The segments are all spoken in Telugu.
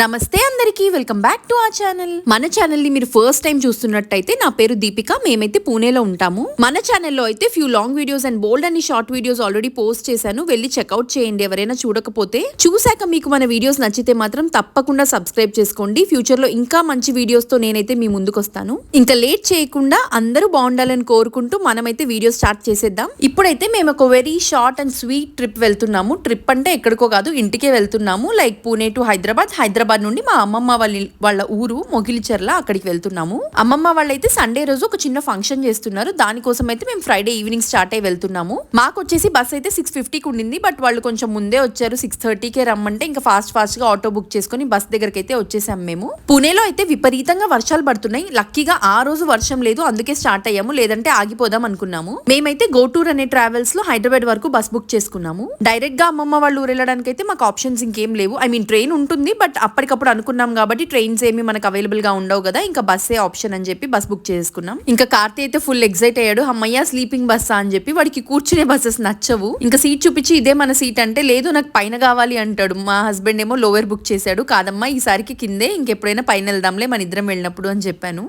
నమస్తే అందరికీ వెల్కమ్ బ్యాక్ టు ఆ ఛానల్ మన ఛానల్ని మీరు ఫస్ట్ టైం చూస్తున్నట్టయితే నా పేరు దీపిక మేమైతే పూణేలో ఉంటాము. మన ఛానల్లో అయితే ఫ్యూ లాంగ్ వీడియోస్ అండ్ బోల్డ్ అని షార్ట్ వీడియోస్ ఆల్రెడీ పోస్ట్ చేశాను. వెళ్ళి చెక్అవుట్ చేయండి ఎవరైనా చూడకపోతే. చూశాక మీకు మన వీడియోస్ నచ్చితే మాత్రం తప్పకుండా సబ్స్క్రైబ్ చేసుకోండి. ఫ్యూచర్లో ఇంకా మంచి వీడియోస్తో నేనైతే మీ ముందుకు వస్తాను ఇంకా లేట్ చేయకుండా అందరూ బాగుండాలని కోరుకుంటూ మనమైతే వీడియో స్టార్ట్ చేసేద్దాం. ఇప్పుడైతే మేము ఒక very short and sweet trip వెళ్తున్నాము. ట్రిప్ అంటే ఎక్కడికో కాదు ఇంటికే వెళ్తున్నాము. లైక్ పూణే టు హైదరాబాద్ హైదరాబాద్ నుండి మా అమ్మమ్మ వాళ్ళ వాళ్ళ ఊరు మొగిలిచెర్ల అక్కడికి వెళ్తున్నాము. అమ్మమ్మ వాళ్ళైతే సండే రోజు ఒక చిన్న ఫంక్షన్ చేస్తున్నారు. దానికోసం అయితే మేము ఫ్రైడే ఈవినింగ్ స్టార్ట్ అయ్యి వెళ్తున్నాము. మాకు వచ్చేసి బస్ అయితే సిక్స్ ఫిఫ్టీకి ఉండింది. బట్ వాళ్ళు కొంచెం ముందే వచ్చారు. సిక్స్ థర్టీకే రమ్మంటే ఇంకా ఫాస్ట్ ఫాస్ట్గా ఆటో బుక్ చేసుకుని బస్ దగ్గరికి అయితే వచ్చేసాం మేము. పూణేలో అయితే విపరీతంగా వర్షాలు పడుతున్నాయి. లక్కీగా ఆ రోజు వర్షం లేదు. అందుకే స్టార్ట్ అయ్యాము. లేదంటే ఆగిపోదాం అనుకున్నాము. మేమైతే గోటూర్ అనే ట్రావెల్స్లో హైదరాబాద్ వరకు బస్ బుక్ చేసుకున్నాము. డైరెక్ట్గా అమ్మమ్మ వాళ్ళు ఊరు వెళ్ళడానికి అయితే మాకు ఆప్షన్స్ ఇంకేం లేవు. ఐ మీన్ ట్రైన్ ఉంటుంది. బట్ అప్ అప్పటికప్పుడు అనుకున్నాం కాబట్టి ట్రైన్స్ ఏమి మనకు అవైలబుల్గా ఉండవు కదా ఇంకా బస్సే ఆప్షన్ అని చెప్పి బస్ బుక్ చేసుకున్నాం. ఇంకా కార్తీ అయితే ఫుల్ ఎక్సైట్ అయ్యాడు అమ్మయ్య స్లీపింగ్ బస్ అని చెప్పి వాడికి కూర్చునే బస్సెస్ నచ్చవు. ఇంకా సీట్ చూపించి ఇదే మన సీట్ అంటే లేదు నాకు పైన కావాలి అంటాడు. మా హస్బెండ్ ఏమో లోవర్ బుక్ చేశాడు. కాదమ్మా ఈసారికి కిందే ఇంకెప్పుడైనా పైన వెళ్దాంలే మన ఇద్దరం వెళ్ళినప్పుడు అని చెప్పాను.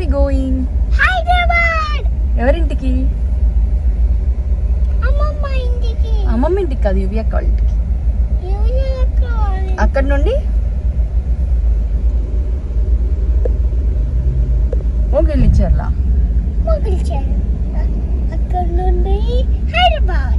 We going? హైదరాబాద్! ఎవరింటికి? అమ్మమ్మ ఇంటికి. అమ్మమ్మ ఇంటికి కాదు యువి అక్క వాళ్ళ ఇంటికి యూనికార్న్ అక్కడ నుండి? మొగిలిచర్ల మొగిల్చారు అక్కడ నుండి హైదరాబాద్.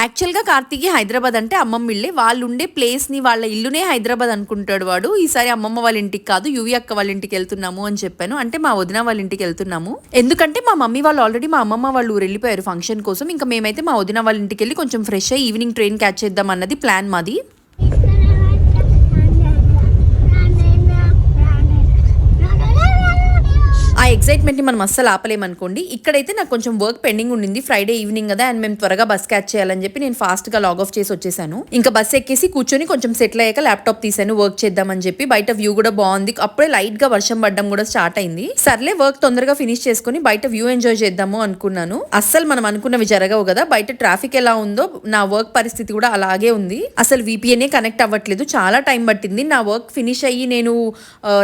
యాక్చువల్గా కార్తీకి హైదరాబాద్ అంటే అమ్మమ్మ ఇల్లే. వాళ్ళు ఉండే ప్లేస్ని వాళ్ళ ఇల్లునే హైదరాబాద్ అనుకుంటాడు వాడు. ఈసారి అమ్మమ్మ వాళ్ళ ఇంటికి కాదు యువి అక్క వాళ్ళ ఇంటికి వెళ్తున్నాము అని చెప్పాను. అంటే మా వదిన వాళ్ళ ఇంటికి వెళ్తున్నాము. ఎందుకంటే మా మమ్మీ వాళ్ళు ఆల్రెడీ మా అమ్మమ్మ వాళ్ళు ఊరు వెళ్ళిపోయారు ఫంక్షన్ కోసం. ఇంకా మేమైతే మా వదిన వాళ్ళ ఇంటికి వెళ్ళి కొంచెం ఫ్రెష్ అయ్యి ఈవినింగ్ ట్రైన్ క్యాచ్ చేద్దాం అన్నది ప్లాన్ మాది. ఎగ్జైట్మెంట్ని మనం అస్సలు ఆపలేమనుకోండి. ఇక్కడైతే నాకు కొంచెం వర్క్ పెండింగ్ ఉండింది. ఫ్రైడే ఈవినింగ్ కదా అండ్ మేము త్వరగా బస్ క్యాచ్ చేయాలని చెప్పి నేను ఫాస్ట్గా లాగ్ ఆఫ్ చేసి వచ్చేసాను. ఇంకా బస్ ఎక్కేసి కూర్చొని కొంచెం సెటిల్ అయ్యాక ల్యాప్టాప్ తీసాను వర్క్ చేద్దామని చెప్పి. బయట వ్యూ కూడా బాగుంది. అప్పుడే లైట్గా వర్షం పడడం కూడా స్టార్ట్ అయింది. సర్లే వర్క్ తొందరగా ఫినిష్ చేసుకుని బయట వ్యూ ఎంజాయ్ చేద్దాము అనుకున్నాను. అస్సలు మనం అనుకున్నవి జరగవు కదా. బయట ట్రాఫిక్ ఎలా ఉందో నా వర్క్ పరిస్థితి కూడా అలాగే ఉంది. అసలు విపిఎన్ఏ కనెక్ట్ అవ్వట్లేదు. చాలా టైం పట్టింది. నా వర్క్ ఫినిష్ అయ్యి నేను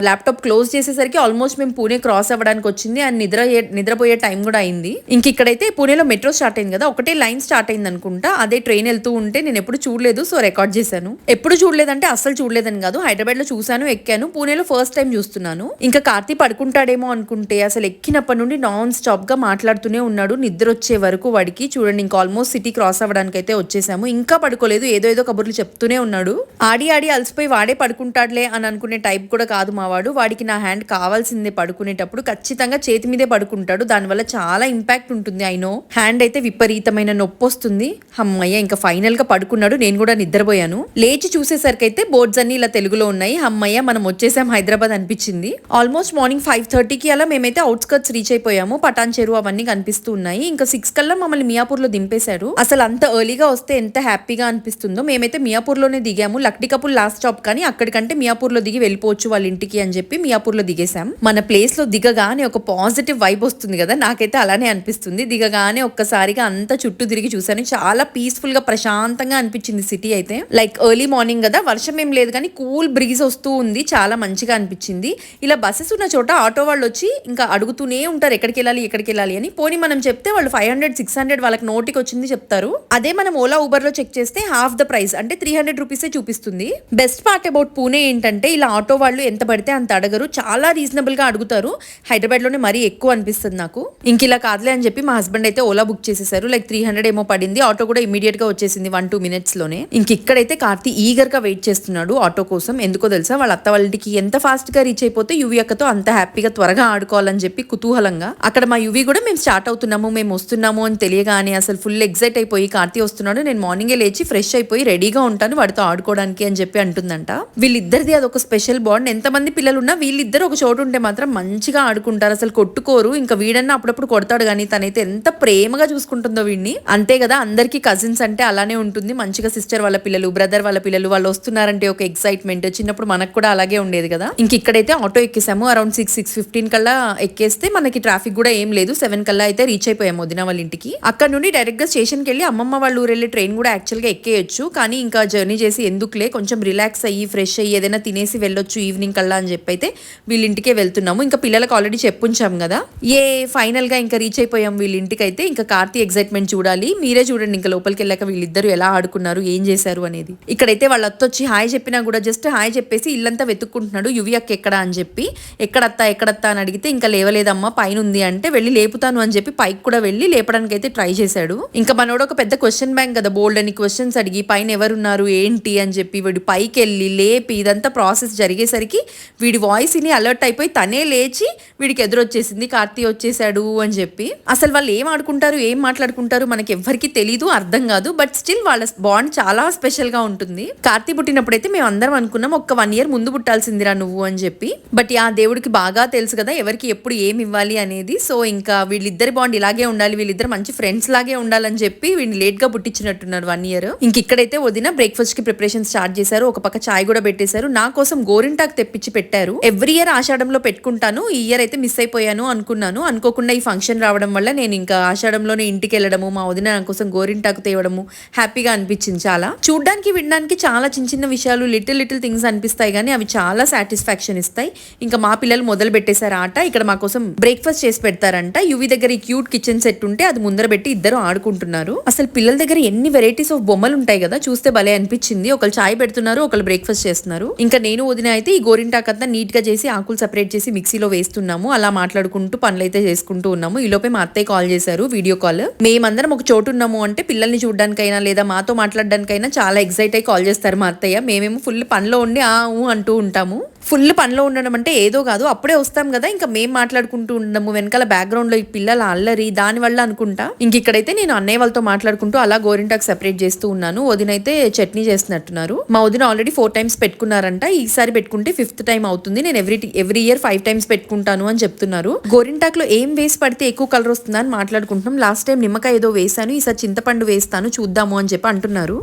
ల్యాప్టాప్ క్లోజ్ చేసేసరికి ఆల్మోస్ట్ మేము పూణే క్రాస్ అవ్వడానికి వచ్చింది అండ్ నిద్ర నిద్రపోయే టైం కూడా అయింది. ఇంక ఇక్కడైతే పూణేలో మెట్రో స్టార్ట్ అయింది కదా ఒకటే లైన్ స్టార్ట్ అయింది అనుకుంటా. అదే ట్రైన్ వెళ్తూ ఉంటే నేను ఎప్పుడు చూడలేదు సో రికార్డ్ చేశాను. ఎప్పుడు చూడలేదంటే అస్సలు చూడలేదని కాదు హైదరాబాద్లో చూశాను ఎక్కాను. పూణేలో ఫస్ట్ టైం చూస్తున్నాను. ఇంకా కార్తీ పడుకుంటాడేమో అనుకుంటే అసలు ఎక్కినప్పటి నుండి నాన్ స్టాప్గా మాట్లాడుతూనే ఉన్నాడు. నిద్ర వచ్చే వరకు వాడికి చూడండి ఇంకా ఆల్మోస్ట్ సిటీ క్రాస్ అవ్వడానికి అయితే వచ్చేసాము. ఇంకా పడుకోలేదు ఏదో ఏదో కబుర్లు చెప్తూనే ఉన్నాడు. ఆడి ఆడి అలసిపోయి వాడే పడుకుంటాడులే అని అనుకునే టైప్ కూడా కాదు మావాడు. వాడికి నా హ్యాండ్ కావాల్సిందే పడుకునేటప్పుడు. ఖచ్చితంగా ఖచ్చితంగా చేతి మీదే పడుకుంటాడు. దానివల్ల చాలా ఇంపాక్ట్ ఉంటుంది ఐ నో హ్యాండ్ అయితే విపరీతమైన నొప్పి వస్తుంది అమ్మయ్య ఇంకా ఫైనల్గా పడుకున్నాడు. నేను కూడా నిద్రపోయాను. లేచి చూసేసరికి అయితే బోర్డ్స్ అన్ని ఇలా తెలుగులో ఉన్నాయి. అమ్మయ్య మనం వచ్చేసాం హైదరాబాద్ అనిపించింది. ఆల్మోస్ట్ మార్నింగ్ ఫైవ్ థర్టీకి అలా మేమైతే అవుట్స్కర్ట్స్ రీచ్ అయిపోయాము. పటాన్ చెరువు అవన్నీ కనిపిస్తూ ఉన్నాయి. ఇంకా సిక్స్ కల్లా మమ్మల్ని మియాపూర్లో దింపేశారు. అసలు అంత ఎర్లీగా వస్తే ఎంత హ్యాపీగా అనిపిస్తుందో. మేమైతే మియాపూర్లోనే దిగాము లక్టీ లాస్ట్ స్టాప్ కానీ అక్కడికంటే మియాపూర్లో దిగి వెళ్ళిపోవచ్చు వాళ్ళ ఇంటికి అని చెప్పి మియాపూర్లో దిగేశాం. మన ప్లేస్లో దిగగానే ఒక పాజిటివ్ వైబ్ వస్తుంది కదా నాకైతే అలానే అనిపిస్తుంది. దిగగానే ఒక్కసారిగా అంతా చుట్టూ తిరిగి చూసాను చాలా పీస్ఫుల్గా ప్రశాంతంగా అనిపించింది సిటీ అయితే. లైక్ ఎర్లీ మార్నింగ్ కదా వర్షం ఏం లేదు కానీ కూల్ బ్రీజ్ వస్తూ ఉంది చాలా మంచిగా అనిపించింది. ఇలా బస్సెస్ ఉన్న చోట ఆటో వాళ్ళు వచ్చి ఇంకా అడుగుతూనే ఉంటారు ఎక్కడికి వెళ్ళాలి ఎక్కడికి వెళ్ళాలి అని. పోనీ మనం చెప్తే వాళ్ళు ఫైవ్ హండ్రెడ్ సిక్స్ హండ్రెడ్ వాళ్ళకి నోటికి వచ్చింది చెప్తారు. అదే మనం ఓలా ఊబర్లో చెక్ చేస్తే హాఫ్ ద ప్రైస్ అంటే త్రీ హండ్రెడ్ రూపీసే చూపిస్తుంది. బెస్ట్ పార్ట్ అబౌట్ పూణే ఏంటంటే ఇలా ఆటో వాళ్ళు ఎంత పడితే అంత అడగరు. చాలా రీజనబుల్గా అడుగుతారు. హైదరాబాద్ హైదరాబాద్లోనే మరీ ఎక్కువ అనిపిస్తుంది నాకు. ఇంక ఇలా కాదులే అని చెప్పి మా హస్బెండ్ అయితే ఓలా బుక్ చేసేసారు. లైక్ త్రీ హండ్రెడ్ ఏమో పడింది. ఆటో కూడా ఇమీడియట్గా వచ్చేసింది వన్ టూ మినిట్స్లోనే. ఇంక ఇక్కడైతే కార్తి ఈగర్గా వెయిట్ చేస్తున్నాడు ఆటో కోసం. ఎందుకో తెలుసా? వాళ్ళ అత్త వాళ్ళకి ఎంత ఫాస్ట్గా రీచ్ అయిపోతే యువి అక్కతో అంత హ్యాపీగా త్వరగా ఆడుకోవాలని చెప్పి కుతూహలంగా. అక్కడ మా యువి కూడా మేము స్టార్ట్ అవుతున్నాము మేము వస్తున్నాము అని తెలియగానే అసలు ఫుల్ ఎగ్జైట్ అయిపోయి కార్తీ వస్తున్నాడు. నేను మార్నింగే లేచి ఫ్రెష్ అయిపోయి రెడీగా ఉంటాను వాడితో ఆడుకోవడానికి అని చెప్పి అంటుందంట. వీళ్ళిద్దరిది అదొక స్పెషల్ బాండ్ ఎంతమంది పిల్లలున్నా వీళ్ళిద్దరు ఒక చోటు ఉంటే మాత్రం మంచిగా ఆడుకుంటారు. ఆడుకుంటారు అసలు కొట్టుకోరు. ఇంకా వీడన్నా అప్పుడప్పుడు కొడతాడు కానీ తనైతే ఎంత ప్రేమగా చూసుకుంటుందో వీడిని. అంతే కదా అందరికి కజిన్స్ అంటే అలానే ఉంటుంది. మంచిగా సిస్టర్ వాళ్ళ పిల్లలు బ్రదర్ వాళ్ళ పిల్లలు వాళ్ళు వస్తున్నారంటే ఒక ఎక్సైట్మెంట్ చిన్నప్పుడు మనకు కూడా అలాగే ఉండేది కదా. ఇంక ఇక్కడైతే ఆటో ఎక్కేసాము. అరౌండ్ సిక్స్ సిక్స్ ఫిఫ్టీన్ కల్లా ఎక్కేస్తే మనకి ట్రాఫిక్ కూడా ఏం లేదు. సెవెన్ కల్లా అయితే రీచ్ అయిపోయాము వదిన వాళ్ళ ఇంటికి. అక్కడ నుండి డైరెక్ట్గా స్టేషన్కి వెళ్ళి అమ్మమ్మ వాళ్ళ ఊరు వెళ్ళే ట్రైన్ కూడా యాక్చువల్గా ఎక్కేయచ్చు. కానీ ఇంకా జర్నీ చేసి ఎందుకులే కొంచెం రిలాక్స్ అయ్యి ఫ్రెష్ అయ్యి ఏదైనా తినేసి వెళ్ళొచ్చు ఈవినింగ్ కల్లా అని చెప్పి అయితే వీళ్ళింటికే వెళ్తున్నాము. ఇంకా పిల్లలకు ఆల్రెడీ చెప్పుంచాం కదా. ఏ ఫైనల్గా ఇంకా రీచ్ అయిపోయాం వీళ్ళ ఇంటికి అయితే ఇంకా కార్తీ ఎగ్జైట్మెంట్ చూడాలి. మీరే చూడండి ఇంకా లోపలికి వెళ్ళాక వీళ్ళిద్దరు ఎలా ఆడుకున్నారు ఏం చేశారు అనేది. ఇక్కడైతే వాళ్ళ అత్త వచ్చి హాయ్ చెప్పినా కూడా జస్ట్ హాయ్ చెప్పేసి ఇల్లంతా వెతుక్కుంటున్నాడు యువి అక్క ఎక్కడ? అని చెప్పి. ఎక్కడత్తా ఎక్కడత్తా? అని అడిగితే ఇంకా లేవలేదమ్మా పైన ఉంది అంటే వెళ్ళి లేపుతాను అని చెప్పి పైకి కూడా వెళ్ళి లేపడానికి అయితే ట్రై చేశాడు. ఇంకా మనోడు ఒక పెద్ద క్వశ్చన్ బ్యాంక్ కదా బోల్డ్ అని క్వశ్చన్స్ అడిగి పైన ఎవరున్నారు ఏంటి? అని చెప్పి వీడు పైకి వెళ్ళి లేపి ఇదంతా ప్రాసెస్ జరిగేసరికి వీడి వాయిస్ని అలర్ట్ అయిపోయి తనే లేచి వీడికి ఎదురొచ్చేసింది కార్తీ వచ్చేసాడు అని చెప్పి. అసలు వాళ్ళు ఏం ఆడుకుంటారు ఏం మాట్లాడుకుంటారు మనకి ఎవ్వరికి తెలీదు అర్థం కాదు. బట్ స్టిల్ వాళ్ళ బాండ్ చాలా స్పెషల్గా ఉంటుంది. కార్తీ పుట్టినప్పుడైతే మేము అందరం అనుకున్నాం ఒక్క వన్ ఇయర్ ముందు పుట్టాల్సిందిరా నువ్వు అని చెప్పి. బట్ ఆ దేవుడికి బాగా తెలుసు కదా ఎవరికి ఎప్పుడు ఏం ఇవ్వాలి అనేది. సో ఇంకా వీళ్ళిద్దరి బాండ్ ఇలాగే ఉండాలి వీళ్ళిద్దరు మంచి ఫ్రెండ్స్ లాగే ఉండాలని చెప్పి వీడిని లేట్గా పుట్టించినట్టున్నారు వన్ ఇయర్. ఇంక ఇక్కడైతే వదిన బ్రేక్ఫాస్ట్కి ప్రిపరేషన్ స్టార్ట్ చేశారు ఒక పక్క చాయ్ కూడా పెట్టేశారు. నా కోసం గోరింటాకు తెప్పించి పెట్టారు. ఎవ్రీ ఇయర్ ఆషాఢంలో పెట్టుకుంటాను ఈ ఇయర్ అయితే మిస్ అయిపోయాను అనుకున్నాను. అనుకోకుండా ఈ ఫంక్షన్ రావడం వల్ల నేను ఇంకా ఆషాఢంలోనే ఇంటికి వెళ్ళడము మా వదిన నా కోసం గోరింటాకు తేవడము హ్యాపీగా అనిపించింది చాలా. చూడ్డానికి వినడానికి చాలా చిన్న చిన్న విషయాలు లిటిల్ లిటిల్ థింగ్స్ అనిపిస్తాయి కానీ అవి చాలా సాటిస్ఫాక్షన్ ఇస్తాయి. ఇంకా మా పిల్లలు మొదలు పెట్టేశారు ఆట. ఇక్కడ మా కోసం బ్రేక్ఫాస్ట్ చేసి పెడతారంట. యువి దగ్గర ఈ క్యూట్ కిచెన్ సెట్ ఉంటే అది ముందర పెట్టి ఇద్దరు ఆడుకుంటున్నారు. అసలు పిల్లల దగ్గర ఎన్ని వెరైటీస్ ఆఫ్ బొమ్మలు ఉంటాయి కదా చూస్తే భలే అనిపించింది. ఒకళ్ళు చాయ్ పెడుతున్నారు ఒకళ్ళు బ్రేక్ఫాస్ట్ చేస్తున్నారు. ఇంకా నేను వదిన అయితే ఈ గోరింటాకంతా నీట్గా చేసి ఆకులు సెపరేట్ చేసి మిక్సీలో వేస్తున్నాము. అలా అలా మాట్లాడుకుంటూ పనులు అయితే చేసుకుంటూ ఉన్నాము. ఈలోపే మా అత్తయ్య కాల్ చేశారు వీడియో కాల్. మేమందరం ఒక చోటు ఉన్నాము అంటే పిల్లల్ని చూడడానికైనా లేదా మాతో మాట్లాడడానికైనా చాలా ఎక్సైట్ అయ్యి కాల్ చేస్తారు మా అత్తయ్య. మేమేమో ఫుల్ పనిలో ఉండి ఆ అంటూ ఉంటాము. ఫుల్ పనిలో ఉండడం అంటే ఏదో కాదు అప్పుడే వస్తాం కదా. ఇంకా మేము మాట్లాడుకుంటూ ఉండము. వెనకాల బ్యాక్గ్రౌండ్లో ఈ పిల్లల అల్లరి దాని వల్ల అనుకుంటా. ఇంక ఇక్కడైతే నేను అన్నయ్య వాళ్ళతో మాట్లాడుకుంటూ అలా గోరింటాకు సెపరేట్ చేస్తూ ఉన్నాను. వదినైతే చట్నీ చేస్తున్నట్టున్నారు. మా వదిన ఆల్రెడీ ఫోర్ టైమ్స్ పెట్టుకున్నారంట. ఈసారి పెట్టుకుంటే ఫిఫ్త్ టైం అవుతుంది. నేను every every year five times పెట్టుకుంటాను అని చెప్తున్నారు. గోరింటాకులో ఏం వేసి పడితే ఎక్కువ కలర్ వస్తుందా అని మాట్లాడుకుంటున్నాం. లాస్ట్ టైం నిమ్మకాయ ఏదో వేసాను ఈసారి చింతపండు వేస్తాను చూద్దాము అని చెప్పి అంటున్నారు.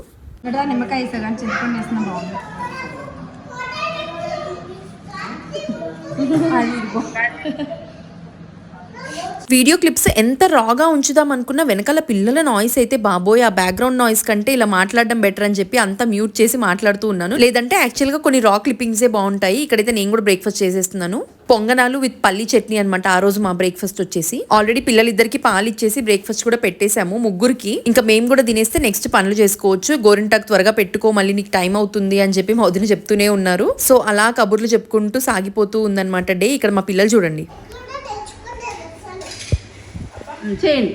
నిమ్మకాయ వేసా కానీ చింతపండు వేసిన బాగుంది. అది ఇదిగో. వీడియో క్లిప్స్ ఎంత రాగా ఉంచుదాం అనుకున్న వెనకాల పిల్లల నాయిస్ అయితే బాబోయ్ ఆ బ్యాక్గ్రౌండ్ నాయిస్ కంటే ఇలా మాట్లాడడం బెటర్ అని చెప్పి అంతా మ్యూట్ చేసి మాట్లాడుతూ ఉన్నాను. లేదంటే యాక్చువల్గా కొన్ని రా క్లిప్పింగ్సే బాగుంటాయి. ఇక్కడైతే నేను కూడా బ్రేక్ఫాస్ట్ చేసేస్తున్నాను. పొంగనాలు విత్ పల్లి చట్నీ అనమాట ఆ రోజు మా బ్రేక్ఫాస్ట్ వచ్చేసి. ఆల్రెడీ పిల్లలిద్దరికి పాలు ఇచ్చేసి బ్రేక్ఫాస్ట్ కూడా పెట్టేశాము ముగ్గురికి. ఇంకా మేము కూడా తినేస్తే నెక్స్ట్ పనులు చేసుకోవచ్చు. గోరింటాకు త్వరగా పెట్టుకో మళ్ళీ నీకు టైం అవుతుంది అని చెప్పి మా వదిన చెప్తూనే ఉన్నారు. సో అలా కబుర్లు చెప్పుకుంటూ సాగిపోతూ ఉందన్నమాట డే. ఇక్కడ మా పిల్లలు చూడండి. చేయండి.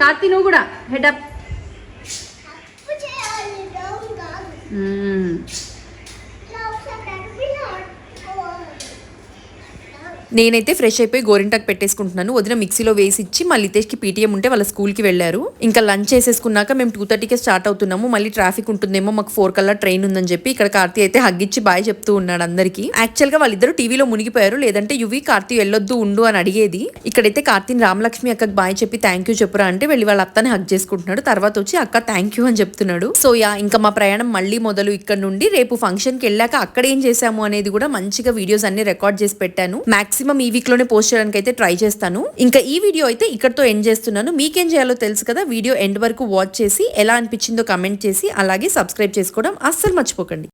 కార్తీ నువ్వు కూడా హెడప్ అప్పు చేయాలి డౌన్ కాదు ఇలా ఒకసారి నడిపినా నేనైతే ఫ్రెష్ అయిపోయి గోరింటాకు పెట్టేసుకుంటున్నాను. వదిన మిక్సీలో వేసి ఇచ్చి మళ్ళీ లితేష్కి పీటీఎం ఉంటే వాళ్ళ స్కూల్కి వెళ్ళారు. ఇంకా లంచ్ చేసేసుకున్నాక మేము టూ థర్టీకే స్టార్ట్ అవుతున్నాము. మళ్ళీ ట్రాఫిక్ ఉంటుందేమో మాకు ఫోర్ కల్లా ట్రైన్ ఉందని చెప్పి ఇక్కడ కార్తీ అయితే హగ్గిచ్చి బాయ్ చెప్తూ ఉన్నాడు అందరికి. యాక్చువల్గా వాళ్ళిద్దరు టీవీలో మునిగిపోయారు. లేదంటే యువి కార్తీ వెళ్ళొద్దు ఉండు అని అడిగేది. ఇక్కడైతే కార్తీని రామలక్ష్మి అక్కకి బాయ్ చెప్పి థ్యాంక్ యూ చెప్పురా అంటే వెళ్ళి వాళ్ళ అత్తని హగ్ చేసుకుంటున్నాడు. తర్వాత వచ్చి అక్క థ్యాంక్ యూ అని చెప్తున్నాడు. సో యా ఇంకా మా ప్రయాణం మళ్ళీ మొదలు ఇక్కడ నుండి రేపు ఫంక్షన్కి వెళ్ళాక అక్కడ ఏం చేశాము అనేది కూడా మంచిగా వీడియోస్ అన్ని రికార్డ్ చేసి పెట్టాను. మాక్సిమం ఈ వీక్లోనే పోస్ట్ చేయడానికి అయితే ట్రై చేస్తాను. ఇంకా ఈ వీడియో అయితే ఇక్కడతో ఎండ్ చేస్తున్నాను. మీకేం చేయాలో తెలుసు కదా వీడియో ఎండ్ వరకు వాచ్ చేసి ఎలా అనిపించిందో కమెంట్ చేసి అలాగే సబ్స్క్రైబ్ చేసుకోవడం అస్సలు మర్చిపోకండి.